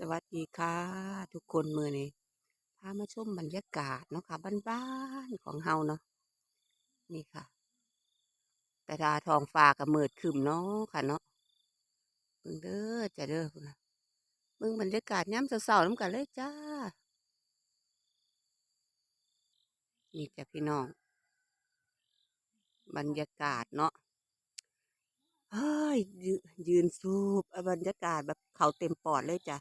สวัสดีค่ะ ทุกคนมือนี้พามาชมบรรยากาศเนาะค่ะบ้านๆของเฮาเนาะนี่ค่ะ แต่ดาทองฟ้ากับมืดคึมเนาะค่ะเนาะเบิ่งเด้อจะเด้อนะเบิ่งบรรยากาศย้ำเสาๆน้ำกันเลยจ้า นี่จ้ะพี่น้อง บรรยากาศเนาะเฮ้ยยืนสูบบรรยากาศแบบเขาเต็มปอดเลยจ้ะ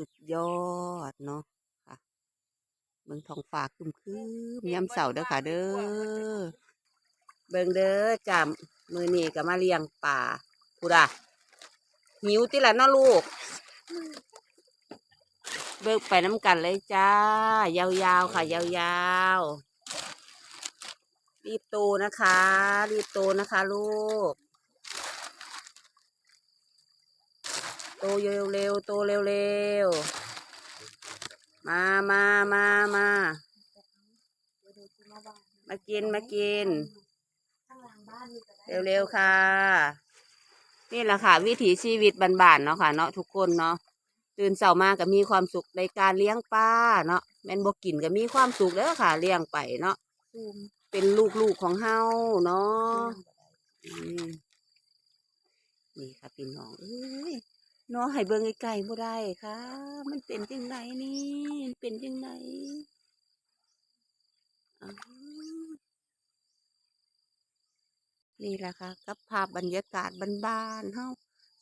สุดยอดเนาะค่ะเบิ่งทองฟ้าครึมครึมยาเสาเด้อค่ะ เด้อเบิ่งเด้อจ้ามือนี้ก็มาเลี้ยงป่าพูดอะหิวติละเนาะลูก เบิกไปน้ำกันเลยจ้า ยาวๆค่ะ ยาวๆรีบโตนะคะ รีบโตนะคะ ลูก โตเร็วๆโตเร็วๆมามามามามากินมากิน เร็วๆค่ะ นี่แหละค่ะ วิถีชีวิตบ้านๆเนาะค่ะ เนาะทุกคนเนาะตื่นเช้ามาก็มีความสุขในการเลี้ยงปลาเนาะแม่นบกินก็มีความสุขแล้วค่ะ เลี้ยงไปเนาะเป็นลูกๆของเฮาเนาะนี่ค่ะพี่น้องเอ้ย เนาะให้เบิ่งไกลๆบ่ได้ค่ะ มันเป็นจังไดนี่มันเป็นจังไดอ้าวนี่แหละค่ะ กับภาพบรรยากาศบ้านๆเฮา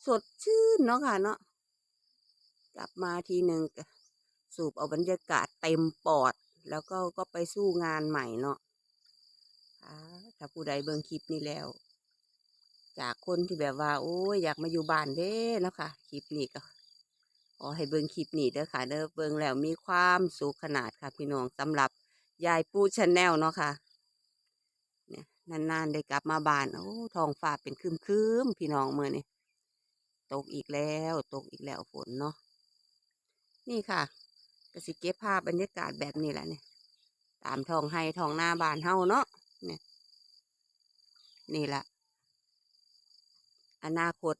สดชื่นเนาะค่ะเนาะกลับมาทีหนึ่งสูบเอาบรรยากาศเต็มปอด แล้วก็ก็ไปสู้งานใหม่เนาะค่ะถ้าผู้ใดเบิ่งคลิปนี้แล้ว จากคนที่แบบว่า โอ้ยอยากมาอยู่บ้านเด้เนาะค่ะคลิปนี้ก็ขอให้เบิ่งคลิปนี้เด้อค่ะ เด้อเบิ่งแล้วมีความสุขขนาดค่ะ พี่น้องสำหรับยายปูชาแนลเนาะค่ะ เนี่ยนานๆได้กลับมาบ้านโอ้ทองฟ้าเป็นครึมๆพี่น้องเมื่อนี่ตกอีกแล้วตกอีกแล้วฝนเนาะนี่ค่ะก็สิเก็บภาพบรรยากาศแบบนี้แหละเนี่ยตามทองไห้ทองหน้าบ้านเฮาเนาะเนี่ย นี่แหละ อนาคต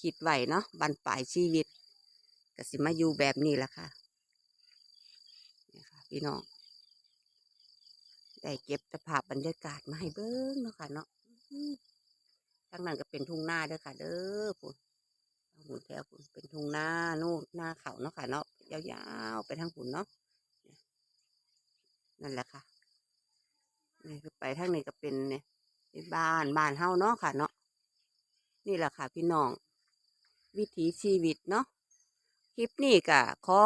คิดไว้เนาะบันปลายชีวิตก็สิมาอยู่แบบนี้ละค่ะนี่ค่ะ พี่น้องได้เก็บสภาพบรรยากาศมาให้เบิ้งเนาะค่ะเนาะอืมทางนั้นก็เป็นทุ่งนาด้อค่ะ เด้อปุ่นหมุนแถวปุ่นเป็นทุ่งนานู่นหน้าเขาเนาะค่ะเนาะยาวๆไปทางปุ่นเนาะนั่นแหละค่ะนี่คือไปทางนี้ก็เป็นเนี่ยบ้านบ้านเฮาเนาะค่ะเนาะ นี่แหละค่ะพี่น้อง วิถีชีวิตเนาะคลิปนี้ก็ขอ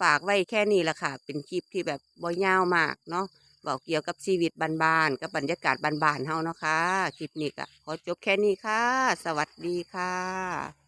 ฝากไว้แค่นี้แหละค่ะ เป็นคลิปที่แบบบ่ยาวมากเนาะบอกเกี่ยวกับชีวิตบ้านๆกับบรรยากาศบ้านๆเฮาเนาะค่ะคลิปนี้ก็ขอจบแค่นี้ค่ะ สวัสดีค่ะ